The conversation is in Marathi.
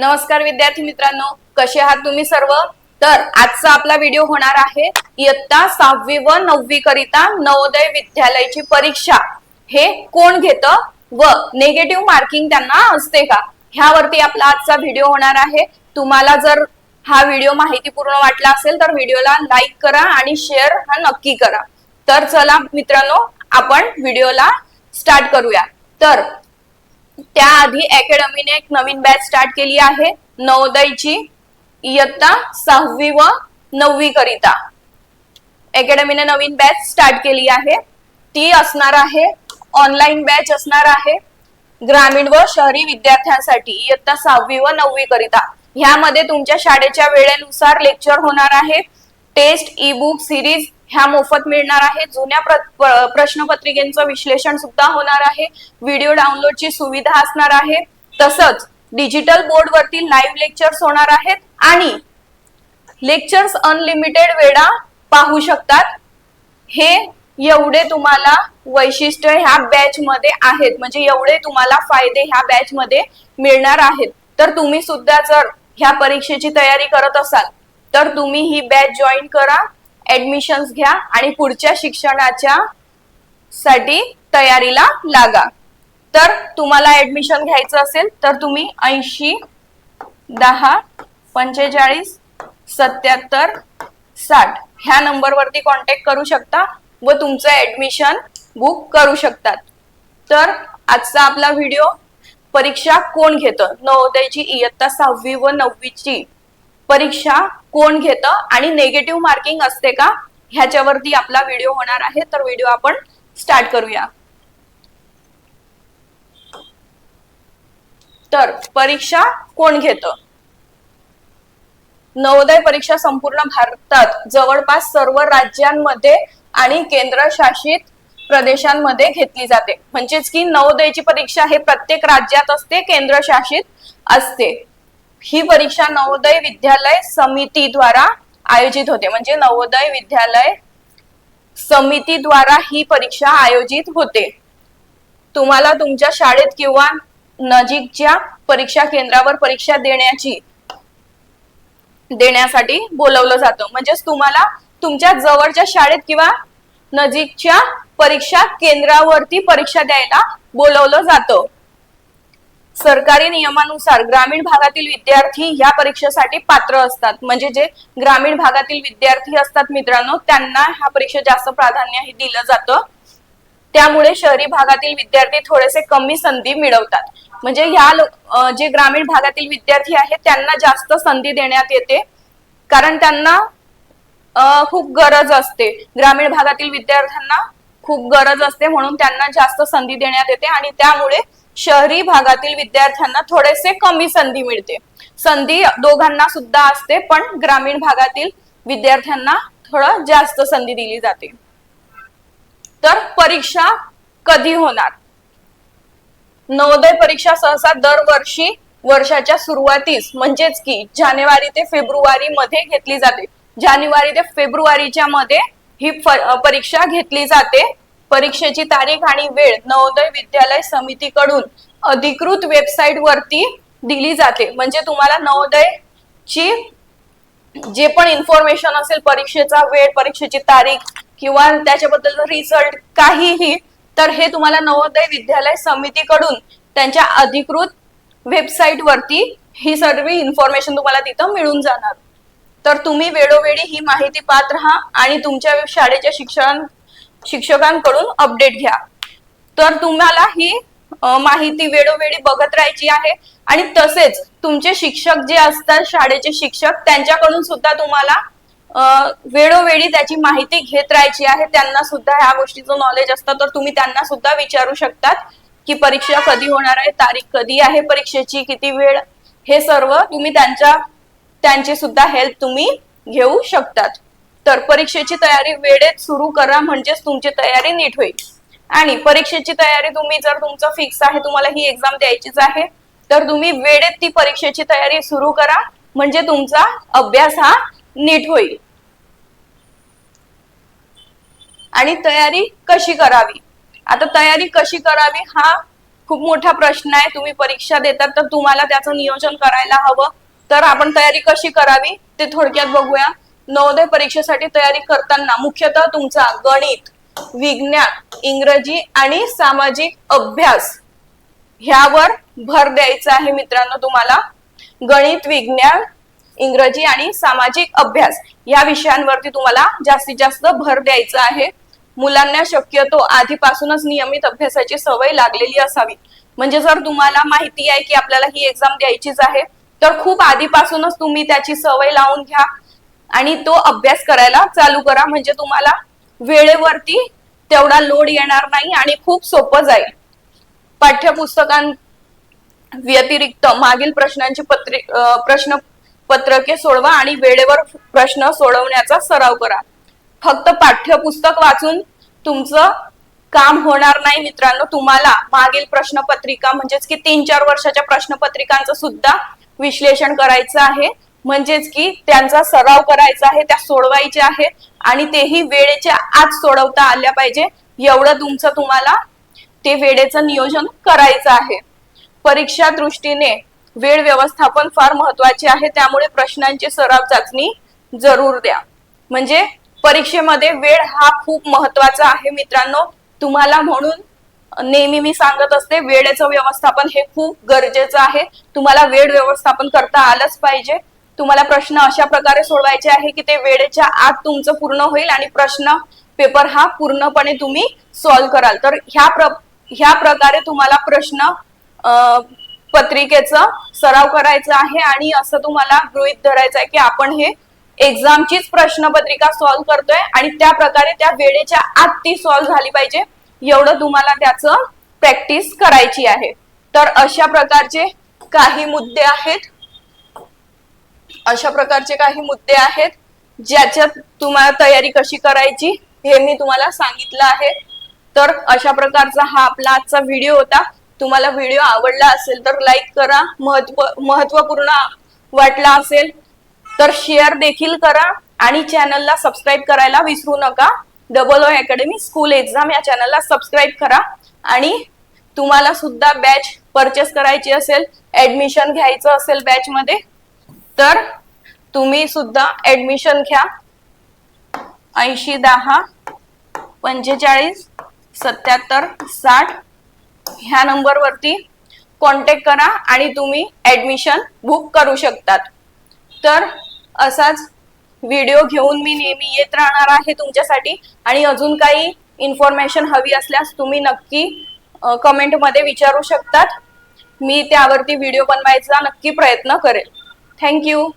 नमस्कार विद्यार्थी मित्रांनो कसे आहात तुम्ही सर्व? तर आजचा आपला व्हिडिओ होणार आहे इयत्ता सहावी व नववी करिता नवोदय विद्यालयाची परीक्षा. हे कोण घेत व नेगेटिव्ह मार्किंग त्यांना असते का? ह्यावरती आपला आजचा व्हिडिओ होणार आहे. तुम्हाला जर हा व्हिडिओ माहितीपूर्ण वाटला असेल तर व्हिडिओला लाईक करा आणि शेअर हा नक्की करा. तर चला मित्रांनो आपण व्हिडिओला स्टार्ट करूया. तर त्याआधी अकॅडमीने एक नवीन बॅच स्टार्ट केली आहे. नवोदयची इयत्ता सहावी व नववी करिता. अकॅडमीने नवीन बॅच स्टार्ट केली आहे. ती असणार आहे. ऑनलाईन बॅच असणार आहे. ग्रामीण व शहरी विद्यार्थ्यांसाठी इयत्ता सहावी व नववी करिता. ह्यामध्ये तुमच्या शाळेच्या वेळेनुसार लेक्चर होणार आहे. टेस्ट ई बुक सिरीज ह्या मोफत मिळणार आहे. जुन्या प्र- प्रश्नपत्रिकेचं विश्लेषण सुद्धा होणार आहे. व्हिडिओ डाउनलोडची सुविधा असणार आहे. तसंच डिजिटल बोर्ड वरती लाईव्ह लेक्चर्स होणार आहेत आणि लेक्चर्स अनलिमिटेड वेळा पाहू शकतात. हे एवढे तुम्हाला वैशिष्ट्य ह्या बॅच मध्ये आहेत. म्हणजे एवढे तुम्हाला फायदे ह्या बॅच मध्ये मिळणार आहेत. तर तुम्ही सुद्धा जर ह्या परीक्षेची तयारी करत असाल तर तुम्ही ही बॅच जॉईन करा. ऍडमिशन्स घ्या आणि पुढच्या शिक्षणाच्या साठी तयारीला लागा. तर तुम्हाला ऍडमिशन घ्यायचं असेल तर तुम्ही ऐंशी दहा पंचेचाळीस सत्याहत्तर साठ ह्या नंबरवरती कॉन्टॅक्ट करू शकता व तुमचं ऍडमिशन बुक करू शकतात. तर आजचा आपला व्हिडिओ परीक्षा कोण घेतं? नवोदयची इयत्ता सहावी व नववीची. परीक्षा कोण घेतं आणि नेगेटिव्ह मार्किंग असते का ह्याच्यावरती आपला व्हिडिओ होणार आहे. तर व्हिडिओ आपण स्टार्ट करूया. तर परीक्षा कोण घेतं? नवोदय परीक्षा संपूर्ण भारतात जवळपास सर्व राज्यांमध्ये आणि केंद्रशासित प्रदेशांमध्ये घेतली जाते. म्हणजेच की नवोदयची परीक्षा हे प्रत्येक राज्यात असते केंद्रशासित असते. ही परीक्षा नवोदय विद्यालय समिती द्वारा आयोजित होते. म्हणजे नवोदय विद्यालय समिती द्वारा ही परीक्षा आयोजित होते. तुम्हाला तुमच्या शाळेत किंवा नजीकच्या परीक्षा केंद्रावर परीक्षा देण्याची देण्यासाठी बोलवलं जातं. म्हणजेच तुम्हाला तुमच्या जवळच्या शाळेत किंवा नजीकच्या परीक्षा केंद्रावरती परीक्षा द्यायला बोलवलं जातं. सरकारी नियमानुसार ग्रामीण भागातील विद्यार्थी या परीक्षेसाठी पात्र असतात. म्हणजे जे ग्रामीण भागातील विद्यार्थी असतात मित्रांनो त्यांना ह्या परीक्षा जास्त प्राधान्य हे दिलं जातं. त्यामुळे शहरी भागातील विद्यार्थी थोडेसे कमी संधी मिळवतात. म्हणजे ह्या जे ग्रामीण भागातील विद्यार्थी आहेत त्यांना जास्त संधी देण्यात येते. कारण त्यांना खूप गरज असते. ग्रामीण भागातील विद्यार्थ्यांना खूप गरज असते म्हणून त्यांना जास्त संधी देण्यात येते आणि त्यामुळे शहरी भागातील विद्यार्थ्यांना थोडेसे कमी संधी मिळते. संधी दोघांना सुद्धा असते पण ग्रामीण भागातील विद्यार्थ्यांना थोडं जास्त संधी दिली जाते. तर परीक्षा कधी होणार? नवोदय परीक्षा सहसा दरवर्षी वर्षाच्या सुरुवातीस म्हणजेच की जानेवारी ते फेब्रुवारी मध्ये घेतली जाते. जानेवारी ते फेब्रुवारीच्या मध्ये ही परीक्षा घेतली जाते. परीक्षेची तारीख आणि वेळ नवोदय विद्यालय समितीकडून अधिकृत वेबसाईट वरती दिली जाते. म्हणजे तुम्हाला नवोदय ची जे पण इन्फॉर्मेशन असेल परीक्षेचा वेळ परीक्षेची तारीख किंवा त्याच्याबद्दल रिझल्ट काहीही तर हे तुम्हाला नवोदय विद्यालय समितीकडून त्यांच्या अधिकृत वेबसाईट वरती ही सर्व इन्फॉर्मेशन तुम्हाला तिथं मिळून जाणार. तर तुम्ही वेळोवेळी ही माहिती पाहत राहा आणि तुमच्या शाळेच्या शिक्षण शिक्षकांकडून अपडेट घ्या. तर तुम्हाला ही माहिती वेळोवेळी बघत राहायची आहे आणि तसेच तुमचे शिक्षक जे असतात शाळेचे शिक्षक त्यांच्याकडून सुद्धा तुम्हाला वेळोवेळी त्याची माहिती घेत राहायची आहे. त्यांना सुद्धा ह्या गोष्टीचं नॉलेज असतं. तर तुम्ही त्यांना सुद्धा विचारू शकतात की परीक्षा कधी होणार आहे तारीख कधी आहे परीक्षेची किती वेळ हे सर्व तुम्ही त्यांच्या त्यांची सुद्धा हेल्प तुम्ही घेऊ शकतात. तर परीक्षेची तयारी वेळेत सुरू करा म्हणजेच तुमची तयारी नीट होईल. आणि परीक्षेची तयारी तुम्ही जर तुमचं फिक्स आहे तुम्हाला ही एक्झाम द्यायचीच आहे तर तुम्ही वेळेत ती परीक्षेची तयारी सुरू करा म्हणजे तुमचा अभ्यास हा नीट होईल. आणि तयारी कशी करावी? आता तयारी कशी करावी हा खूप मोठा प्रश्न आहे. तुम्ही परीक्षा देतात तर तुम्हाला त्याचं नियोजन करायला हवं. तर आपण तयारी कशी करावी ते थोडक्यात बघूया. नवोदय परीक्षेसाठी तयारी करताना मुख्यतः तुमचा गणित विज्ञान इंग्रजी आणि सामाजिक अभ्यास ह्यावर भर द्यायचा आहे मित्रांनो तुम्हाला. गणित विज्ञान इंग्रजी आणि सामाजिक अभ्यास या विषयांवरती तुम्हाला जास्तीत जास्त भर द्यायचा आहे. मुलांना शक्यतो आधीपासूनच नियमित अभ्यासाची सवय लागलेली असावी. म्हणजे जर तुम्हाला माहिती आहे की आपल्याला ही एक्झाम द्यायचीच आहे तर खूप आधीपासूनच तुम्ही त्याची सवय लावून घ्या. आणि तो अभ्यास करायला चालू करा. म्हणजे तुम्हाला वेळेवरती तेवढा लोड येणार नाही आणि खूप सोपं जाईल. पाठ्यपुस्तकां व्यतिरिक्त मागील प्रश्नांची पत्रि प्रश्न पत्रके सोडवा आणि वेळेवर प्रश्न सोडवण्याचा सराव करा. फक्त पाठ्यपुस्तक वाचून तुमचं काम होणार नाही मित्रांनो. तुम्हाला मागील प्रश्नपत्रिका म्हणजेच की तीन चार वर्षाच्या प्रश्नपत्रिकांचं सुद्धा विश्लेषण करायचं आहे. म्हणजेच की त्यांचा सराव करायचा आहे त्या सोडवायच्या आहे आणि तेही वेळेच्या आत सोडवता आल्या पाहिजे. एवढं तुमचं तुम्हाला ते वेळेचं नियोजन करायचं आहे. परीक्षा दृष्टीने वेळ व्यवस्थापन फार महत्त्वाचे आहे त्यामुळे प्रश्नांची सराव चाचणी जरूर द्या. म्हणजे परीक्षेमध्ये वेळ हा खूप महत्त्वाचा आहे मित्रांनो. तुम्हाला म्हणून नेहमी मी सांगत असते वेळेचं व्यवस्थापन हे खूप गरजेचं आहे. तुम्हाला वेळ व्यवस्थापन करता आलंच पाहिजे. तुम्हाला प्रश्न अशा प्रकारे सोडवायचे आहे की ते वेळेच्या आत तुमचं पूर्ण होईल आणि प्रश्न पेपर हा पूर्णपणे तुम्ही सॉल्व्ह कराल. तर ह्या प्र ह्या प्रकारे तुम्हाला प्रश्न पत्रिकेचा सराव करायचा आहे आणि असं तुम्हाला गृहित धरायचं आहे की आपण हे एक्झामचीच प्रश्नपत्रिका सॉल्व्ह करतोय आणि त्या प्रकारे त्या वेळेच्या आत ती सॉल्व्ह झाली पाहिजे. एवढं तुम्हाला त्याचं प्रॅक्टिस करायची आहे. तर अशा प्रकारचे काही मुद्दे आहेत. अशा प्रकारचे काही मुद्दे आहेत ज्याच्यात तुम्हाला तयारी कशी करायची हे मी तुम्हाला सांगितलं आहे. तर अशा प्रकारचा हा आपला आजचा व्हिडिओ होता. तुम्हाला व्हिडिओ आवडला असेल तर लाईक करा. महत्त्व महत्त्वपूर्ण वाटला असेल तर शेअर देखील करा आणि चॅनलला सबस्क्राईब करायला विसरू नका. Double O academy school exam या चॅनलला सबस्क्राईब करा आणि तुम्हाला सुद्धा बॅच परचेस करायची असेल ऍडमिशन घ्यायचं असेल बॅच मध्ये तर तुम्ही सुद्धा ऍडमिशन घ्या. ऐंशी दहा पंचेचाळीस सत्याहत्तर साठ ह्या नंबरवरती कॉन्टॅक्ट करा आणि तुम्ही ऍडमिशन बुक करू शकतात. तर असाच व्हिडिओ घेऊन मी नेहमी येत राहणार आहे तुमच्यासाठी आणि अजून काही इन्फॉर्मेशन हवी असल्यास तुम्ही नक्की कमेंटमध्ये विचारू शकतात. मी त्यावरती व्हिडिओ बनवायचा नक्की प्रयत्न करेल. Thank you.